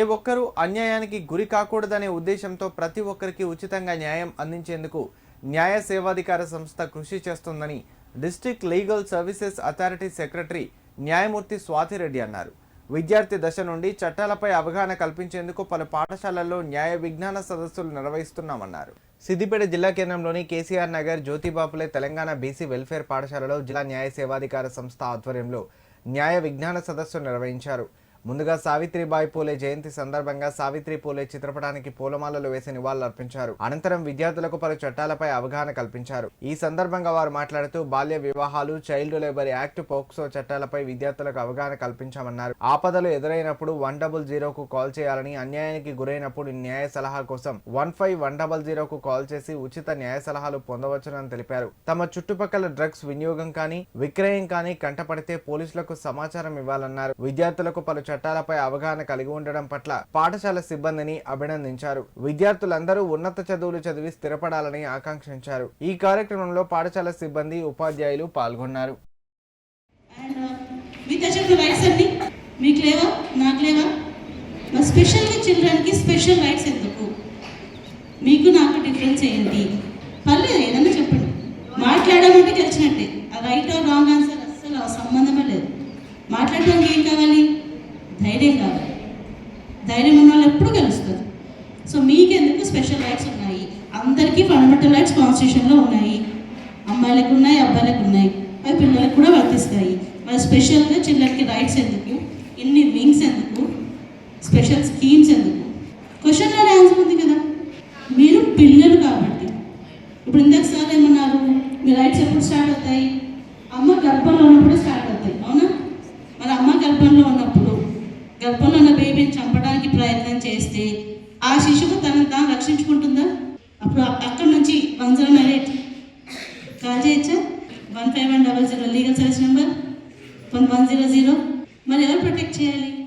ఏ ఒక్కరూ అన్యాయానికి గురి కాకూడదనే ఉద్దేశంతో ప్రతి ఒక్కరికి ఉచితంగా న్యాయం అందించేందుకు న్యాయ సేవాధికార సంస్థ కృషి చేస్తుందని district legal services authority secretary న్యాయమూర్తి స్వాతిరెడ్డి అన్నారు. విద్యార్థి దశ నుండి చట్టాలపై అవగాహన కల్పించేందుకు పలు పాఠశాలల్లో న్యాయ విజ్ఞాన సదస్సులు నిర్వహిస్తున్నామన్నారు. సిద్దిపేట జిల్లా కేంద్రంలోని కేసీఆర్ నగర్ జ్యోతిబాపులే తెలంగాణ బీసీ వెల్ఫేర్ పాఠశాలలో జిల్లా న్యాయ సేవాధికార సంస్థ ఆధ్వర్యంలో న్యాయ విజ్ఞాన సదస్సు నిర్వహించారు. ముందుగా సావిత్రిబాయి పూలే జయంతి సందర్భంగా సావిత్రి పూలే చిత్రపటానికి పూలమాలలు వేసి నివాళులర్పించారు అనంతరం విద్యార్థులకు పలు చట్టాలపై అవగాహన కల్పించారు. ఈ సందర్భంగా వారు మాట్లాడుతూ బాల్య వివాహాలు చైల్డ్ లేబర్ యాక్ట్ పోక్సో చట్టాలపై విద్యార్థులకు అవగాహన కల్పించామన్నారు. ఆపదలు ఎదురైనప్పుడు వన్ డబుల్ జీరోకు కాల్ చేయాలని అన్యాయానికి గురైనప్పుడు న్యాయ సలహా కోసం వన్ ఫైవ్ వన్ డబల్ జీరోకు కాల్ చేసి ఉచిత న్యాయ సలహాలు పొందవచ్చునని తెలిపారు. తమ చుట్టుపక్కల డ్రగ్స్ వినియోగం కానీ విక్రయం కానీ కంటపడితే పోలీసులకు సమాచారం ఇవ్వాలన్నారు. విద్యార్థులకు పలు చట్టాలపై అవగాహన కలిగి ఉండడం పట్ల పాఠశాల సిబ్బందిని అభినందించారు. విద్యార్థులందరూ ఉన్నత చదువులు చదివి స్థిరపడాలని ఆకాంక్షించారు. ఈ కార్యక్రమంలో పాఠశాల సిబ్బంది ఉపాధ్యాయులు పాల్గొన్నారు. Uh, మీకు లేవా? నాకు లేవా? స్పెషల్గా చిల్డ్రన్కి స్పెషల్ రైట్స్ ఎందుకు? మీకు నాకు డిఫరెన్స్ ఏంటి? పర్లేదు ఏదన్నా చెప్పండి. మాట్లాడమంటే గెలిచినట్టే ఆ రైట్ ఆర్ రాంగ్ ఆన్సర్ అస్సలు సంబంధమే లేదు. మాట్లాడడానికి ఏం కావాలి ధైర్యం కావాలి ఎప్పుడు గెలుస్తారు సో మీకెందుకు స్పెషల్ రైట్స్ ఉన్నాయి? అందరికీ ఫండమెంటల్ రైట్స్ కాన్స్టిట్యూషన్లో ఉన్నాయి. అమ్మాయిలకు ఉన్నాయి అబ్బాయిలకు ఉన్నాయి అవి పిల్లలకు కూడా వర్తిస్తాయి. మరి స్పెషల్గా చిల్లరకి రైట్స్ ఎందుకు? ఇన్ని వింగ్స్ ఎందుకు? స్పెషల్ స్కీమ్స్ ఎందుకు? క్వశ్చన్లో ఆన్సర్ ఉంది కదా. మీరు పిల్లలు కాబట్టి. ఇప్పుడు ఇందాక సార్ ఏమన్నారు? మీ రైట్స్ ఎప్పుడు స్టార్ట్ అవుతాయి? బేబీని చంపడానికి ప్రయత్నం చేస్తే ఆ శిశువు తనను తాను రక్షించుకుంటుందా? అప్పుడు అక్కడి అక్కడ నుంచి one zero nine eight call చేయొచ్చా? One five one double zero legal service number? One one zero zero. మరి ఎవరు ప్రొటెక్ట్ చేయాలి?